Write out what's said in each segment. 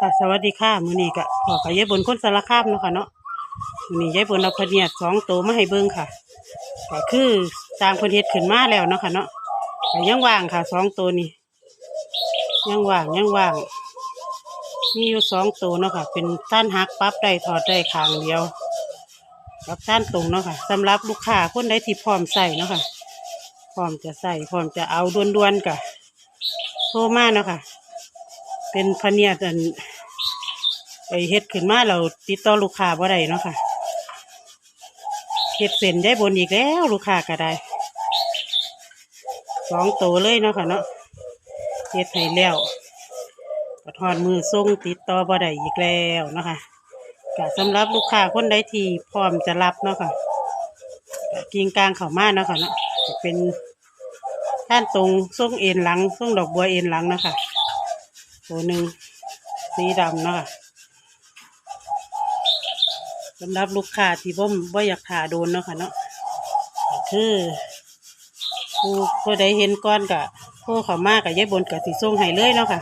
ค่ะสวัสดีค่ะมือนี้ก็พอกับยายบนคนสารคามเนาะค่ะเนาะมือนี้ยายบนเอาพเนียดสองตัวมาให้เบิ่งค่ะก็คือสร้างเพเนเฮ็ดขึ้นมาแล้วเนาะค่ะเนาะก็ยังว่างค่ะสองตัวนี้ยังว่างยังว่างมีอยู่สองตัวเนาะค่ะ เป็นต้านหักปั๊บได้ถอดได้ขางเดียวกับต้านตรงเนาะค่ะสำหรับลูกค้าคนใดที่พร้อมใส่เนาะค่ะพร้อมจะใส่พร้อมจะเอาด่วนๆกะโทรมาเนาะค่ะ เป็นพเนียดอันไปเฮ็ดขึ้นมาเราติดต่อลูกค้าบ่ได้เนาะค่ะเฮ็ดเส้นได้บนอีกแล้วลูกค้าก็ได้สองโตวเลยเนาะค่ะเนาะเฮ็ดให้แล้วก็ทอดมือส่งติดต่อบ่ได้อีกแล้วเนาะค่ะก็สำหรับลูกค้าคนใดที่พร้อมจะรับเนาะค่ะก็กิงกลางเข้ามาเนาะค่ะเนาะเป็นด้านตรงส่งเอ็นหลังส่งดอกบัวเอ็นหลังเนาะค่ะ ตัวหนึ่งสีดำเนาะคะสำหรับลูกค้าที่บ่มบ่อยากถ่าโดนเนาะค่ะเนาะคือผู้ผู้ใดเห็นก้อนกะผู้เขามากกับยายบนกับสีส่งให้เลยเนาะค่ะ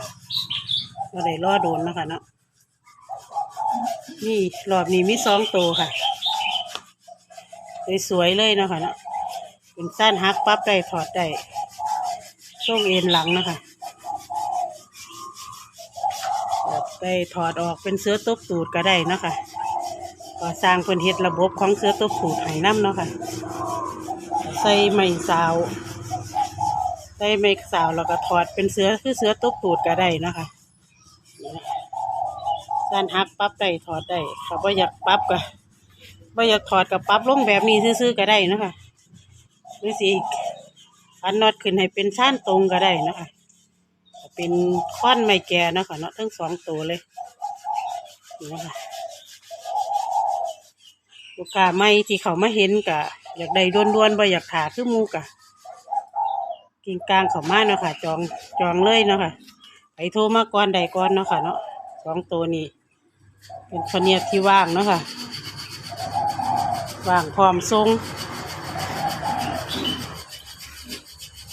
ก็ได้รอโดนเนาะค่ะเนาะนี่รอบนี้มีสองตัวค่ะสวยๆเลยเนาะค่ะเนาะเป็นสั้นฮักปั๊บได้ถอดได้ส่งเอ็นหลังเนาะค่ะ แบบ ได้ถอดออกเป็นเสื้อตบตูดก็ได้นะคะก็สร้างเป็นเฮ็ดระบบของเสื้อตบตูดไห้น้ำเนาะค่ะ ใส่ไม้สาวใส่ไม้สาวแล้วก็ถอดเป็นเสื้อคือเสื้อตบตูดก็ได้นะคะด้านหักปั๊บได้ถอดได้ถ้าบ่อยากปั๊บก็บ่อยากถอดกับปั๊บลงแบบนี้ซื่อๆก็ได้นะคะหรือสิอันน็อตขึ้นให้เป็นชั้นตรงก็ได้นะคะ เป็นค้อนไม้แก่เนาะค่ะเนาะทั้งสองตัวเลยนี่นะคะลูกค้าไม่ที่เขามาเห็นกะ อยากได้ด้วนๆบ่อยากถาคือมูกะกินกลางเขามาเนาะค่ะ จองจองเลยเนาะค่ะไปโทรมาก่อนใดก่อนเนาะค่ะเนาะสองตัวนี้ เป็นพะเนียที่ว่างเนาะค่ะว่างพร้อมทรง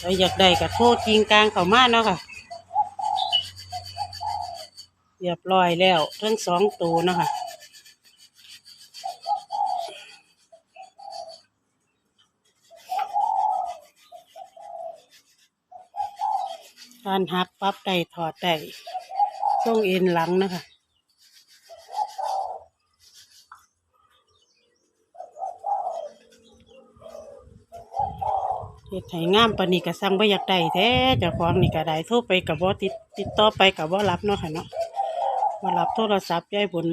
แล้วอยากได้กะโทษกิงกลางเขามาเนาะค่ะ เรียบร้อยแล้วทั้งสองตัวนะคะการหักปั๊บได้ถอดได้ช่วงเอ็นหลังนะคะเฮ็ดให้งามปานนี้ก็สั่งบ่อยากได้แท้เจ้าของนี่ก็ได้โทรไปกับบ่ติดติดต่อไปกับบ่รับเนาะค่ะเนาะ มารับโทรศัพท์ยายบุญ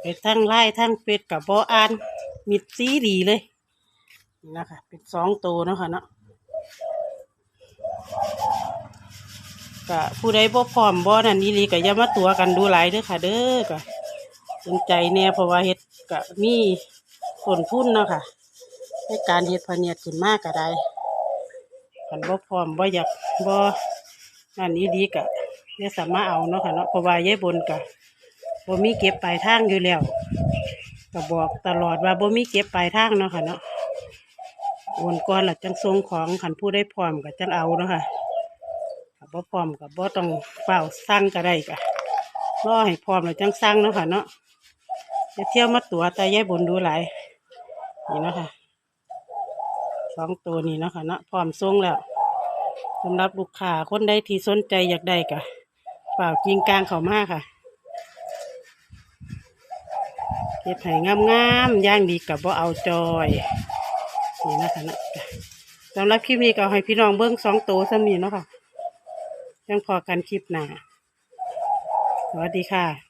ไปทั้งไล่ทั้งเป็ดกับบออ่านมิดซีดีเลยนี่นะคะเป็นสองตัวนะคะเนาะกะผู้ใดบ่พร้อมบ่นั่นนี่ลีกะอย่ามาตัวกันดูหลายเด้อค่ะ เด้อกะสนใจแน่เพราะว่าเฮ็ดกะมีผลทุนเนาะค่ะในการเฮ็ดพเนียดขึ้นมากก็ได้กันบ่พร้อมบ่อยากบ่นั่นนี่ดีกะ เนี่ยสามารถเอาเนาะค่ะเนาะเพราะว่ายายบนกะบ่มีเก็บปลายทางอยู่แล้วก็บอกตลอดว่าบ่มีเก็บปลายทางเนาะค่ะเนาะโอนก่อนล่ะจังส่งของขันผู้ได้พร้อมก็จังเอาเนาะค่ะบ่พร้อมก็บ่ต้องเฝ้าสั่งก็ได้กะรอให้พร้อมแล้วจังสั่งเนาะค่ะเนาะจะเที่ยวมาตัวแต่ยายบนดูหลายนี่เนาะค่ะสองตัวนี้เนาะค่ะเนาะพร้อมส่งแล้วสำหรับลูกค้าคนใดที่สนใจอยากได้กะ เปล่ากิงกลางเขามากค่ะเก็บไห้งามๆย่างดีกับว่าเอาจอยนี่นะคะนะสำหรับคลิปนี้ก็ให้พี่น้องเบิ้งสองตัวสำนีเนาะค่ะยังพอกันคลิปหนาสวัสดีค่ะ